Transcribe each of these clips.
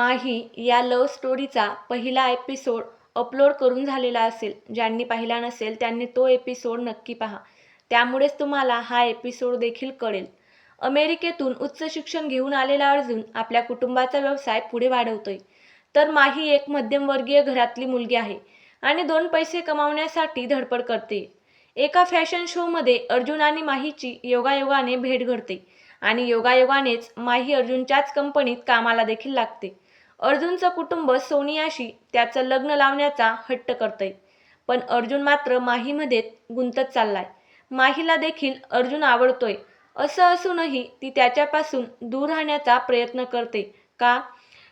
माही या लव्ह स्टोरीचा पहिला episode upload करून झालेला असेल. ज्यांनी पाहिला नसेल त्यांनी तो एपिसोड नक्की पहा. त्यामुळेच तुम्हाला हा एपिसोड देखील कळेल. अमेरिकेतून उच्च शिक्षण घेऊन आलेला अर्जुन आपल्या कुटुंबाचा व्यवसाय पुढे वाढवतोय. तर माही एक मध्यमवर्गीय घरातली मुलगी आहे आणि दोन पैसे कमावण्यासाठी धडपड करते. एका फॅशन शोमध्ये अर्जुन आणि माहीची योगायोगाने भेट घडते आणि योगायोगानेच माही अर्जुनच्याच कंपनीत कामाला देखील लागते. अर्जुनचं कुटुंब सोनियाशी त्याचं लग्न लावण्याचा हट्ट करतंय. पण अर्जुन मात्र माहीमध्ये गुंतत चाललाय. माहीला देखील अर्जुन आवडतोय. असं असूनही ती त्याच्यापासून दूर राहण्याचा प्रयत्न करते. का?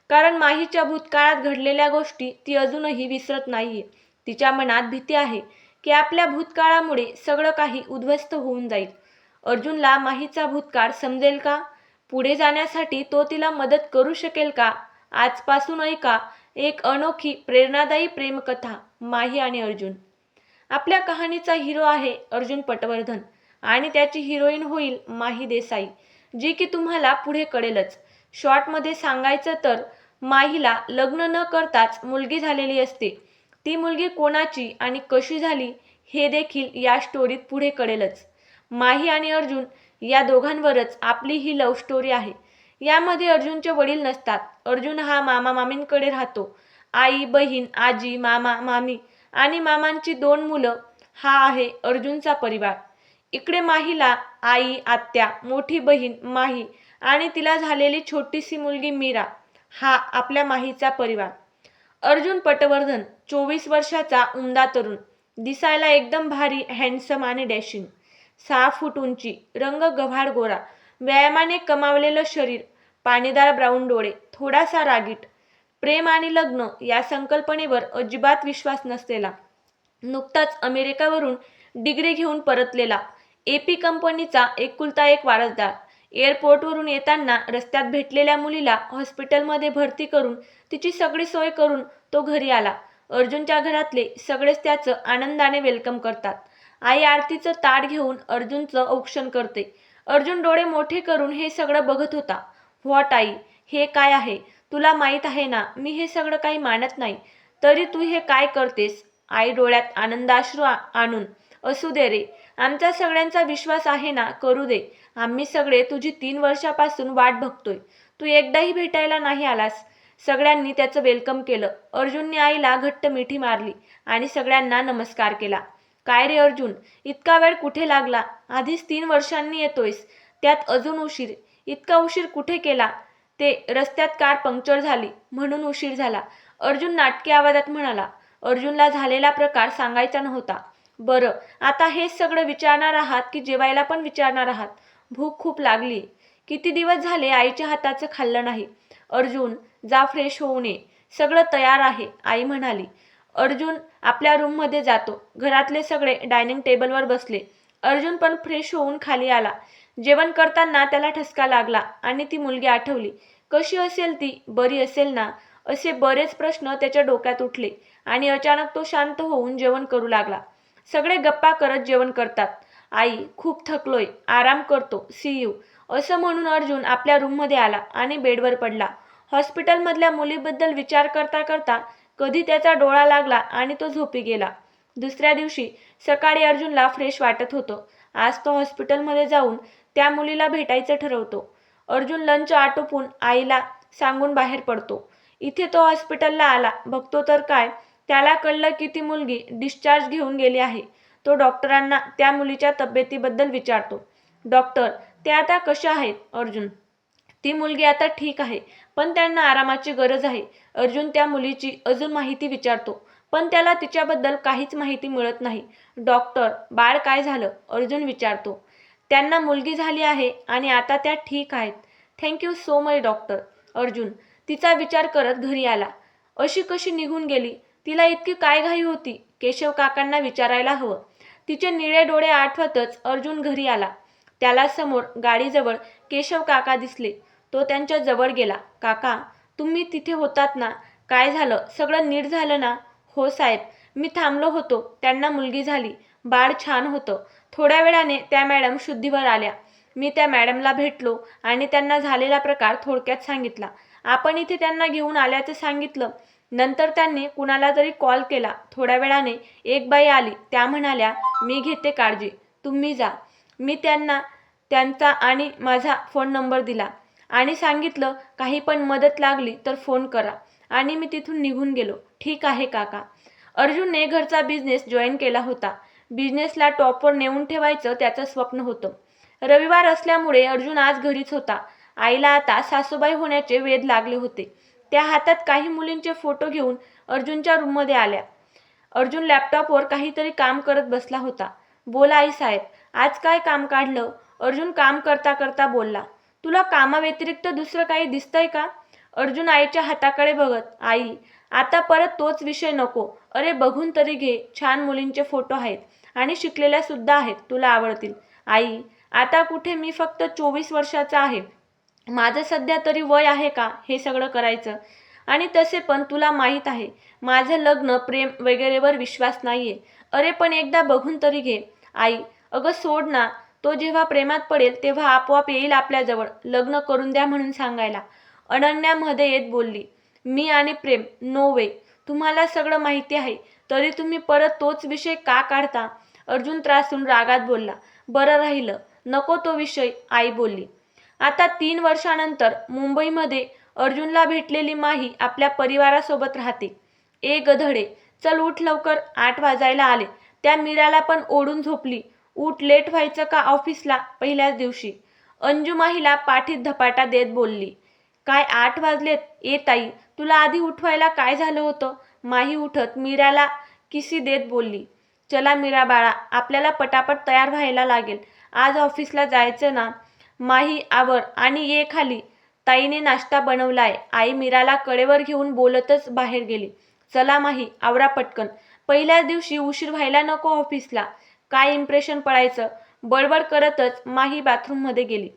कारण माहीच्या भूतकाळात घडलेल्या गोष्टी ती अजूनही विसरत नाहीये. तिच्या मनात भीती आहे की आपल्या भूतकाळामुळे सगळं काही उद्ध्वस्त होऊन जाईल. अर्जुनला माहीचा भूतकाळ समजेल का? पुढे जाण्यासाठी तो तिला मदत करू शकेल का? आजपासून ऐका एक अनोखी प्रेरणादायी प्रेमकथा माही आणि अर्जुन. आपल्या कहाणीचा हिरो आहे अर्जुन पटवर्धन आणि त्याची हिरोईन होईल माही देसाई जी की तुम्हाला पुढे कळेलच. शॉर्टमध्ये सांगायचं तर माहीला लग्न न करताच मुलगी झालेली असते. ती मुलगी कोणाची आणि कशी झाली हे देखील या स्टोरीत पुढे कळेलच. माही आणि अर्जुन या दोघांवरच आपली ही लव्ह स्टोरी आहे. यामध्ये अर्जुनचे वडील नसतात. अर्जुन हा मामा मामींकडे राहतो. आई बहीण आजी मामा मामी आणि मामांची दोन मुलं हा आहे अर्जुनचा परिवार. इकडे माहीला आई आत्या मोठी बहीण माही आणि तिला झालेली छोटीशी मुलगी मीरा हा आपल्या माहीचा परिवार. अर्जुन पटवर्धन चोवीस वर्षाचा उमदा तरुण दिसायला एकदम भारी हँडसम आणि डॅशिंग सहा फूट उंची रंग गव्हाळ गोरा व्यायामाने कमावलेलं शरीर पाणीदार ब्राऊन डोळे थोडासा रागीट प्रेम आणि लग्न या संकल्पनेवर अजिबात विश्वास नसलेला. नुकताच अमेरिकावरून डिग्री घेऊन परतलेला एपी कंपनीचा एकुलता एक वारसदार एअरपोर्टवरून येताना रस्त्यात भेटलेल्या मुलीला हॉस्पिटलमध्ये भरती करून तिची सगळी सोय करून तो घरी आला. अर्जुनच्या घरातले सगळेच त्याचं आनंदाने वेलकम करतात. आई आरतीचं ताट घेऊन अर्जुनचं औक्षण करते. अर्जुन डोळे मोठे करून हे सगळं बघत होता. व्हॉट आई? हे काय आहे? तुला माहीत आहे ना मी हे सगळं काही मानत नाही. तरी तू हे काय करतेस? आई डोळ्यात आनंदाश्रू आणून असू दे रे आमचा सगळ्यांचा विश्वास आहे ना करू दे. आम्ही सगळे तुझी तीन वर्षापासून वाट बघतोय. तू एकदाही भेटायला नाही आलास. सगळ्यांनी त्याचं वेलकम केलं. अर्जुनने आईला घट्ट मिठी मारली आणि सगळ्यांना नमस्कार केला. काय रे अर्जुन? इतका वेळ कुठे लागला? आधीच तीन वर्षांनी येतोयस. त्यात अजून उशीर. इतका उशीर कुठे केला? ते रस्त्यात कार पंक्चर झाली म्हणून उशीर झाला. अर्जुन नाटकी आवाजात म्हणाला अर्जुनला झालेला प्रकार सांगायचा नव्हता. बरं आता हेच सगळं विचारणार आहात की जेवायला पण विचारणार आहात? भूक खूप लागली. किती दिवस झाले आईच्या हाताचं खाल्लं नाही? अर्जुन जा फ्रेश होऊ नये सगळं तयार आहे आई म्हणाली. अर्जुन आपल्या रूममध्ये जातो. घरातले सगळे डायनिंग टेबलवर बसले. अर्जुन पण फ्रेश होऊन खाली आला. जेवण करताना त्याला ठसका लागला आणि ती मुलगी आठवली. कशी असेल ती? बरी असेल ना? असे बरेच प्रश्न त्याच्या डोक्यात उठले आणि अचानक तो शांत होऊन जेवण करू लागला. सगळे गप्पा करत जेवण करतात. आई खूप थकलोय. आराम करतो. सी यू असं म्हणून अर्जुन आपल्या रूममध्ये आला आणि बेडवर पडला. हॉस्पिटलमधल्या मुलीबद्दल विचार करता करता कधी त्याचा डोळा लागला आणि तो झोपी गेला. दुसऱ्या दिवशी सकाळी अर्जुनला फ्रेश वाटत होतं. आज तो हॉस्पिटलमध्ये जाऊन त्या मुलीला भेटायचं ठरवतो. अर्जुन लंच आटोपून आईला सांगून बाहेर पडतो. इथे तो हॉस्पिटलला आला. बघतो तर काय? त्याला कळलं की ती मुलगी डिस्चार्ज घेऊन गेली आहे. तो डॉक्टरांना त्या मुलीच्या तब्येतीबद्दल विचारतो. डॉक्टर ते आता कशा आहेत? अर्जुन ती मुलगी आता ठीक आहे पण त्यांना आरामाची गरज आहे. अर्जुन त्या मुलीची अजून माहिती विचारतो पण त्याला तिच्याबद्दल काहीच माहिती मिळत नाही. डॉक्टर बाळ काय झालं? अर्जुन विचारतो. त्यांना मुलगी झाली आहे आणि आता त्या ठीक आहेत. Thank you so much doctor Arjun तिचा विचार करत घरी आला. अशी कशी निघून गेली? तिला इतकी काय घाई होती? केशव काकांना विचारायला हवं. तिचे निळे डोळे आठवतच अर्जुन घरी आला. त्याला समोर गाडीजवळ केशव काका दिसले. तो त्यांच्या जवळ गेला. काका तुम्ही तिथे होतात ना? काय झालं? सगळं नीट झालं ना? हो साहेब. मी थांबलो होतो. त्यांना मुलगी झाली. बाळ छान होतं. थोड्या वेळाने त्या मॅडम शुद्धीवर आल्या. मी त्या मॅडमला भेटलो आणि त्यांना झालेला प्रकार थोडक्यात सांगितला. आपण इथे त्यांना घेऊन आल्याचं सांगितलं. नंतर त्यांनी कुणाला तरी कॉल केला. थोड्या वेळाने एक बाई आली. त्या म्हणाल्या मी घेते काळजी. तुम्ही जा. मी त्यांना त्यांचा आणि माझा फोन नंबर दिला. आणि सांगितलं काही पण मदत लागली तर फोन करा. आणि मी तिथून निघून गेलो. ठीक आहे काका. अर्जुनने घरचा बिझनेस जॉईन केला होता. बिझनेसला टॉपवर नेऊन ठेवायचं त्याचं स्वप्न होतं. रविवार असल्यामुळे अर्जुन आज घरीच होता. आईला आता सासूबाई होण्याचे वेध लागले होते. त्या हातात काही मुलींचे फोटो घेऊन अर्जुनच्या रूममध्ये आल्या. अर्जुन लॅपटॉपवर काहीतरी काम करत बसला होता. बोला आई साहेब आज काय काम काढलं? अर्जुन काम करता करता बोलला तुला कामाव्यतिरिक्त दुसरं काही दिसतंय का? अर्जुन आईच्या हाताकडे बघत आई आता परत तोच विषय नको. अरे बघून तरी घे. छान मुलींचे फोटो आहेत आणि शिकलेल्या सुद्धा आहेत. तुला आवडतील. आई आता कुठे मी फक्त चोवीस वर्षाचा आहे. माझं सध्या तरी वय आहे का? हे सगळं करायचं. आणि तसे पण तुला माहीत आहे. माझं लग्न प्रेम वगैरेवर विश्वास नाहीये. अरे पण एकदा बघून तरी घे. आई अगं सोड ना. तो जेव्हा प्रेमात पडेल तेव्हा आपोआप येईल आपल्याजवळ. लग्न करून द्या म्हणून सांगायला. अनन्यामध्ये येत बोलली मी आणि प्रेम नो वे तुम्हाला सगळं माहिती आहे. तरी तुम्ही परत तोच विषय का काढता? अर्जुन त्रासून रागात बोलला बरं राहिलं. नको तो विषय आई बोलली. आता तीन वर्षानंतर मुंबईमध्ये अर्जुनला भेटलेली माही आपल्या परिवारासोबत राहते. ए गधडे चल उठ लवकर आठ वाजायला आले. त्या मीराला पण ओढून झोपली. उठ लेट व्हायचं का ऑफिसला? पहिल्याच दिवशी. अंजू माहीला पाठीत धपाटा देत बोलली काय आठ वाजलेत? ये ताई तुला आधी उठवायला काय झालं होतं? माही उठत मीराला किसी देत बोलली चला मीरा बाळा आपल्याला पटापट तयार व्हायला लागेल. आज ऑफिसला जायचं ना? माही आवर आणि ये खाली. ताईने नाश्ता बनवलाय. आई मीराला कडेवर घेऊन बोलतच बाहेर गेली. चला माही आवरा पटकन. पहिल्याच दिवशी उशीर व्हायला नको ऑफिसला. काय इम्प्रेशन पडायचं बडबड करतच माही बाथरूममध्ये गेली.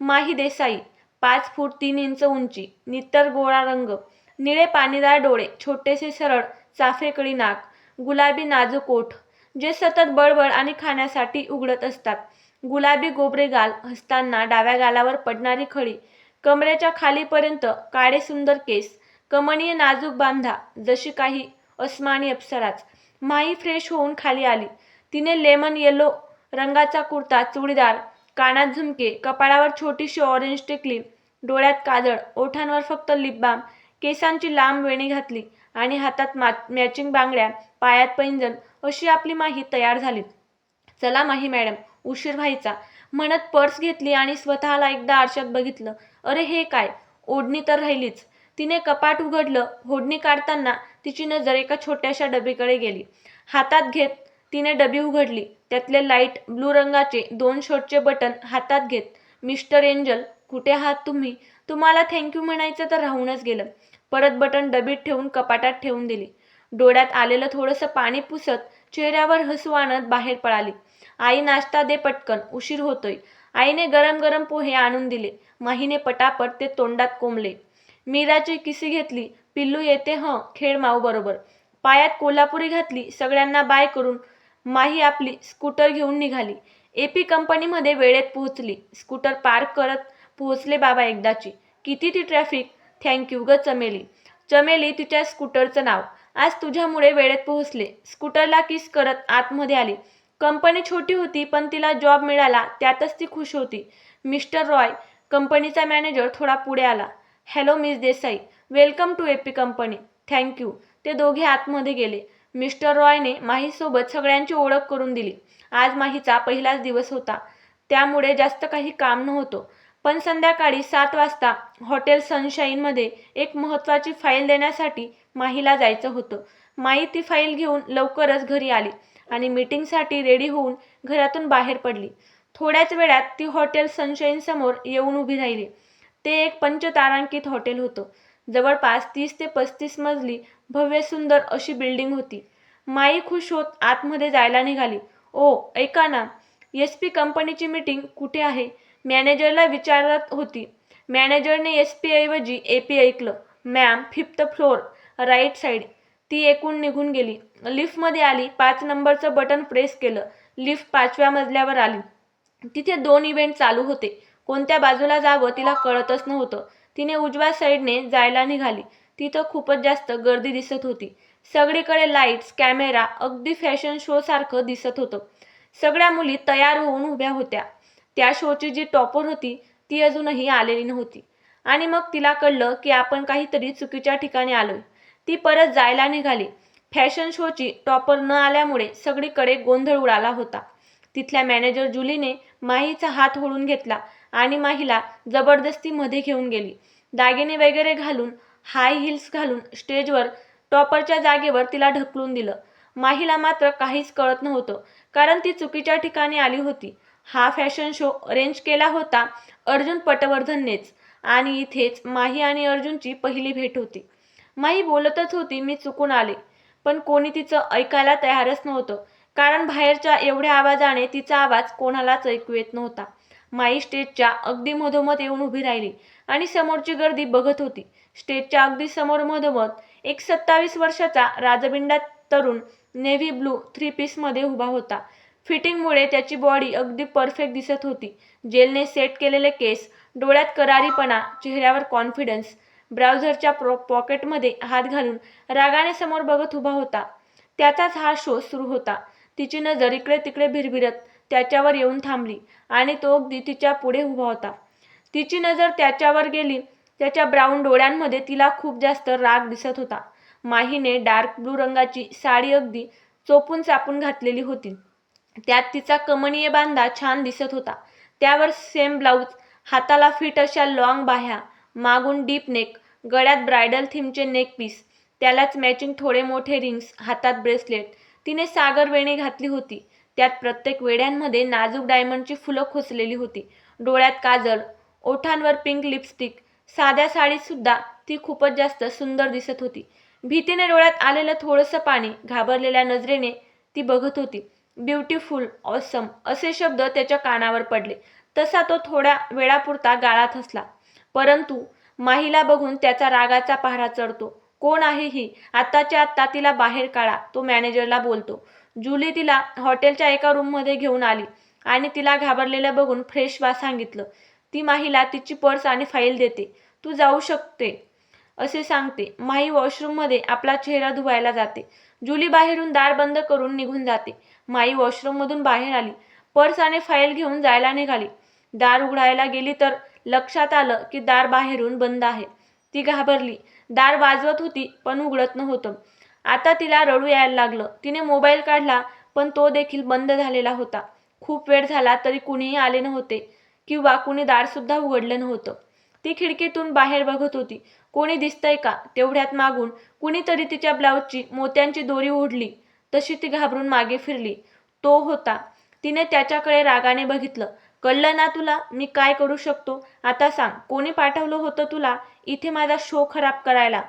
माही देसाई पाच फूट तीन इंच उंची नित्तर गोळा रंग निळे पाणीदार डोळे छोटेसे सरळ चाफेकडी नाक गुलाबी नाजूक ओठ जे सतत बळबळ आणि खाण्यासाठी उघडत असतात. गुलाबी गोबरे गाल हसताना डाव्या गालावर पडणारी खळी कमरेच्या खालीपर्यंत काळे सुंदर केस कमनीय नाजूक बांधा जशी काही अस्मानी अप्सराच. माई फ्रेश होऊन खाली आली. तिने लेमन येलो रंगाचा कुर्ता चुडीदार कानात झुमके कपाळावर छोटीशी ऑरेंज टिकली डोळ्यात काजळ ओठांवर फक्त लिपबाम केसांची लांब वेणी घातली आणि हातात मा मॅचिंग बांगड्या पायात पैंजण अशी आपली माही तयार झाली. चला माही मॅडम उशीर व्हायचा. म्हणत पर्स घेतली आणि स्वतःला एकदा आरशात बघितलं. अरे हे काय? ओढणी तर राहिलीच. तिने कपाट उघडलं. ओढणी काढताना तिची नजर एका छोट्याशा डबीकडे गेली. हातात घेत तिने डबी उघडली. त्यातले लाइट ब्लू रंगाचे दोन शर्टचे बटन हातात घेत मिस्टर एंजल कुठे आहात तुम्ही? तुम्हाला थँक्यू म्हणायचं तर राहूनच गेलं. परत बटन डबीत ठेवून कपाटात ठेवून दिली. डोळ्यात आलेलं थोडंसं पाणी पुसत चेहऱ्यावर हसू आणत बाहेर पळाली. आई नाश्ता दे पटकन उशीर होतोय. आईने गरम गरम पोहे आणून दिले. माहीने पटापट ते तोंडात कोंबले. मीराची किसी घेतली. पिल्लू येते हं खेळ माऊ बरोबर. पायात कोल्हापुरी घातली. सगळ्यांना बाय करून माही आपली स्कूटर घेऊन निघाली. एपी कंपनीमध्ये वेळेत पोहोचली. स्कूटर पार्क करत पोहोचले बाबा एकदाची. किती ती ट्रॅफिक थँक्यू ग चमेली. चमेली तिच्या स्कूटरचं नाव. आज तुझ्यामुळे वेळेत पोहोचले. स्कूटरला किस करत आतमध्ये आली. कंपनी छोटी होती पण तिला जॉब मिळाला त्यातच ती खुश होती. मिस्टर रॉय कंपनीचा मॅनेजर थोडा पुढे आला. Hello miss Desai welcome to AP company. Thank you ते दोघे आतमध्ये गेले. मिस्टर रॉयने माहीसोबत सगळ्यांची ओळख करून दिली. आज माहीचा पहिलाच दिवस होता. त्यामुळे जास्त काही काम नव्हतं. पण संध्याकाळी सात वाजता हॉटेल सनशाईनमध्ये एक महत्त्वाची फाईल देण्यासाठी माहीला जायचं होतं. माही ती फाईल घेऊन लवकरच घरी आली आणि मीटिंगसाठी रेडी होऊन घरातून बाहेर पडली. थोड्याच वेळात ती हॉटेल सनशाईन समोर येऊन उभी राहिली. ते एक पंचतारांकित हॉटेल होतं. जवळपास तीस ते पस्तीस मजली भव्य सुंदर अशी बिल्डिंग होती. माई खुश होत आतमध्ये जायला निघाली. ओ ऐका ना एस पी कंपनीची मीटिंग कुठे आहे? मॅनेजरला विचारत होती. मॅनेजरने एस पी ऐवजी ए पी ऐकलं. Ma'am fifth floor right side ती एकूण निघून गेली. लिफ्टमध्ये आली पाच नंबरचं बटन प्रेस केलं. लिफ्ट पाचव्या मजल्यावर आली. तिथे दोन इव्हेंट चालू होते. कोणत्या बाजूला जावं तिला कळतच नव्हतं. तिने उजव्या साईडने जायला निघाली. तिथं खूपच जास्त गर्दी दिसत होती. सगळीकडे लाईट्स कॅमेरा अगदी फॅशन शो सारखं दिसत होतं. सगळ्या मुली तयार होऊन उभ्या होत्या. त्या शोची जी टॉपर होती ती अजूनही आलेली नव्हती. आणि मग तिला कळलं की आपण काहीतरी चुकीच्या ठिकाणी आलोय. ती परत जायला निघाली. फॅशन शोची टॉपर न आल्यामुळे सगळीकडे गोंधळ उडाला होता. तिथल्या मॅनेजर जुलीने माहीचा हात होळून घेतला. आणि माहीला जबरदस्तीमध्ये घेऊन गेली. दागिने वगैरे घालून हाय हिल्स घालून स्टेजवर टॉपरच्या जागेवर तिला ढकलून दिलं. माहीला मात्र काहीच कळत नव्हतं कारण ती चुकीच्या ठिकाणी आली होती. हा फॅशन शो अरेंज केला होता अर्जुन पटवर्धननेच आणि इथेच माही आणि अर्जुनची पहिली भेट होती. माही बोलतच होती मी चुकून आले. पण कोणी तिचं ऐकायला तयारच नव्हतं कारण बाहेरच्या एवढ्या आवाजाने तिचा आवाज कोणालाच ऐकू येत नव्हता. माई स्टेजच्या अगदी मधोमध येऊन उभी राहिली आणि समोरची गर्दी बघत होती. स्टेजच्या अगदी समोर मधोमध एक सत्तावीस वर्षाचा राजबिंडा तरुण नेव्ही ब्लू थ्री पीसमध्ये उभा होता. फिटिंगमुळे त्याची बॉडी अगदी परफेक्ट दिसत होती. जेलने सेट केलेले केस डोळ्यात करारीपणा चेहऱ्यावर कॉन्फिडन्स ब्राउझरच्या प्रो पॉकेटमध्ये हात घालून रागाने समोर बघत उभा होता. त्याचाच हा शो सुरू होता. तिची नजर इकडे तिकडे भिरभिरत त्याच्यावर येऊन थांबली आणि तो अगदी तिच्या पुढे उभा होता. तिची नजर त्याच्यावर गेली. त्याच्या ब्राऊन डोळ्यांमध्ये तिला खूप जास्त राग दिसत होता. माहीने डार्क ब्लू रंगाची साडी अगदी चोपून चापून घातलेली होती. त्यात तिचा कमनीय बांधा छान दिसत होता. त्यावर सेम ब्लाऊज हाताला फिट अशा लॉंग बाह्या मागून डीप नेक गळ्यात ब्रायडल थीमचे नेक पीस त्यालाच मॅचिंग थोडे मोठे रिंग्स हातात ब्रेसलेट तिने सागर वेणी घातली होती. त्यात प्रत्येक वेड्यांमध्ये नाजूक डायमंडची फुलं खोचलेली होती. डोळ्यात काजळ ओठांवर पिंक लिपस्टिक साध्या साडीसुद्धा ती खूपच जास्त सुंदर दिसत होती. भीतीने डोळ्यात आलेलं थोडंसं पाणी घाबरलेल्या नजरेने ती बघत होती. ब्युटिफुल ऑसम असे शब्द त्याच्या कानावर पडले. तसा तो थोड्या वेळापुरता गाळात हसला परंतु माहीला बघून त्याचा रागाचा पहारा चढतो. कोण आहे ही? आत्ताच्या आत्ता तिला बाहेर काढा तो मॅनेजरला बोलतो. जुली तिला हॉटेलच्या एका रूममध्ये घेऊन आली आणि तिला घाबरलेल्या बघून फ्रेश व्हा सांगितलं ती माहीला तिची पर्स आणि फाईल देते तू जाऊ शकते असे सांगते. माही वॉशरूममध्ये आपला चेहरा धुवायला जाते. जुली बाहेरून दार बंद करून निघून जाते. माई वॉशरूममधून बाहेर आली. पर्स आणि फाईल घेऊन जायला निघाली. दार उघडायला गेली तर लक्षात आलं की दार बाहेरून बंद आहे. ती घाबरली. दार वाजवत होती पण उघडत नव्हतं. आता तिला रडू यायला लागलं. तिने मोबाईल काढला पण तो देखील बंद झालेला होता. खूप वेळ झाला तरी कुणीही आले नव्हते किंवा कुणी दारसुद्धा उघडलं नव्हतं. ती खिडकीतून बाहेर बघत होती. कोणी दिसतंय का? तेवढ्यात मागून कुणीतरी तिच्या ब्लाऊजची मोत्यांची दोरी ओढली. तशी ती घाबरून मागे फिरली. तो होता. तिने त्याच्याकडे रागाने बघितलं. कळलं ना तुला? मी काय करू शकतो? आता सांग कोणी पाठवलं होतं तुला इथे माझा शो खराब करायला?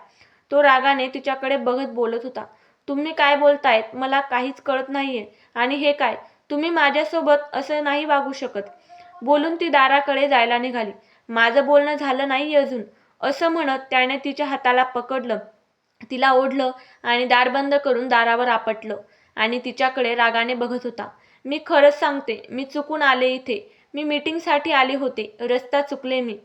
तो रागाने तिच्याकडे बघत बोलत होता. तुम्ही काय बोलतायत? मला काहीच कळत नाहीये. आणि हे काय? तुम्ही माझ्यासोबत असं नाही वागू शकत. बोलून ती दाराकडे जायला निघाली. माझं बोलणं झालं नाही अजून. असं म्हणत त्याने तिच्या हाताला पकडलं. तिला ओढलं आणि दार बंद करून दारावर आपटलं. आणि तिच्याकडे रागाने बघत होता. मी खरंच सांगते मी चुकून आले इथे. मी मीटिंगसाठी आले होते. रस्ता चुकले मी.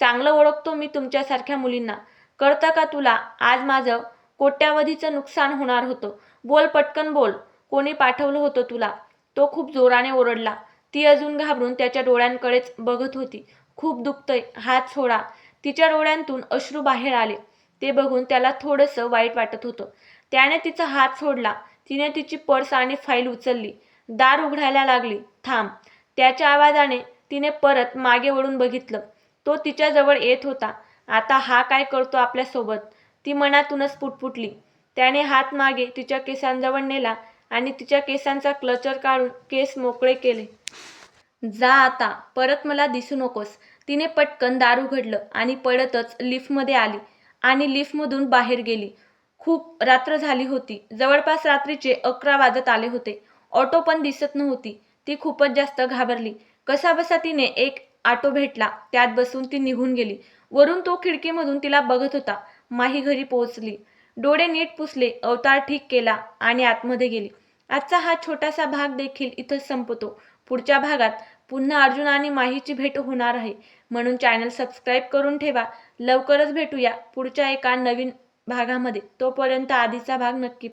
चांगलं ओळखतो मी तुमच्यासारख्या मुलींना. कळतं का तुला? आज माझं कोट्यावधीचं नुकसान होणार होतं. बोल पटकन बोल. कोणी पाठवलं होतं तुला? तो खूप जोराने ओरडला. ती अजून घाबरून त्याच्या डोळ्यांकडेच बघत होती. खूप दुखतंय. हात सोडा. तिच्या डोळ्यांतून अश्रू बाहेर आले. ते बघून त्याला थोडंसं वाईट वाटत होतं. त्याने तिचा हात सोडला. तिने तिची पर्स आणि फाईल उचलली. दार उघडायला लागली. थांब. त्याच्या आवाजाने तिने परत मागे वळून बघितलं. तो तिच्याजवळ येत होता. आता हा काय करतो आपल्यासोबत? ती मनातूनच पुटपुटली. त्याने हात मागे तिच्या केसांजवळ नेला आणि तिच्या केसांचा क्लचर काढून केस मोकळे केले. जा आता परत मला दिसू नकोस. तिने पटकन दार उघडलं आणि पडतच लिफ्टमध्ये आली आणि लिफ्टमधून बाहेर गेली. खूप रात्र झाली होती. जवळपास रात्रीचे अकरा वाजत आले होते. ऑटो पण दिसत नव्हती. ती खूपच जास्त घाबरली. कसाबसा तिने एक ऑटो भेटला. त्यात बसून ती निघून गेली. वरून तो खिडकीमधून तिला बघत होता. माही घरी पोहोचली. डोळे नीट पुसले. अवतार ठीक केला आणि आतमध्ये गेली. आजचा हा छोटासा भाग देखील इथंच संपतो. पुढच्या भागात पुन्हा अर्जुन आणि माहीची भेट होणार आहे. म्हणून चॅनल सबस्क्राईब करून ठेवा. लवकरच भेटूया पुढच्या एका नवीन भागामध्ये. तोपर्यंत आधीचा भाग नक्की